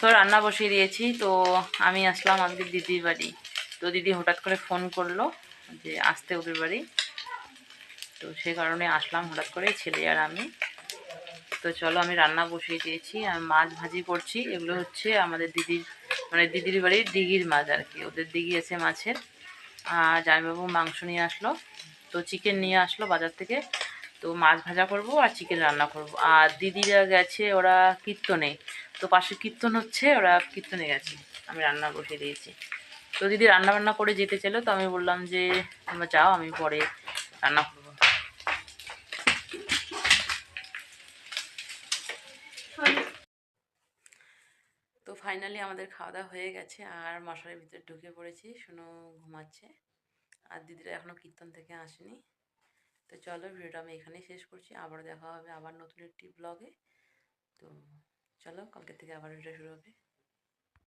তো রান্না বসিয়ে দিয়েছি, তো আমি আসলাম আমাদের দিদির বাড়ি। তো দিদি হঠাৎ করে ফোন করল যে আসতে ওদের বাড়ি। তো সেই কারণে আসলাম হঠাৎ করে, ছেলে আর আমি। তো চলো আমি রান্না বসিয়ে দিয়েছি, আর মাছ ভাজি করছি। এগুলো হচ্ছে আমাদের দিদির মানে দিদির বাড়ির দিঘির মাছ আর কি। ওদের দিঘি আছে মাছের। আর জামাইবাবু মাংস নিয়ে আসলো, তো চিকেন নিয়ে আসলো বাজার থেকে। তো মাছ ভাজা করব আর চিকেন রান্না করব। আর দিদিরা গেছে, ওরা কীর্তনে। তো পাশে কীর্তন হচ্ছে, ওরা কীর্তনে গেছে। আমি রান্না বসিয়ে দিয়েছি। তো দিদি রান্না বান্না করে যেতে চাইলো, তো আমি বললাম যে, তোমরা যাও, আমি পরে রান্না করব। ফাইনালি আমাদের খাওয়া দাওয়া হয়ে গেছে, আর মশারির ভিতরে ঢুকে পড়েছি। শুনো ঘুমাচ্ছে, আর দিদিরা এখনও কীর্তন থেকে আসেনি। তো চলো, ভিডিওটা আমি এখানেই শেষ করছি। আবার দেখা হবে আবার নতুন একটি ব্লগে তো চলো কালকে থেকে আবার ভিডিও শুরু হবে।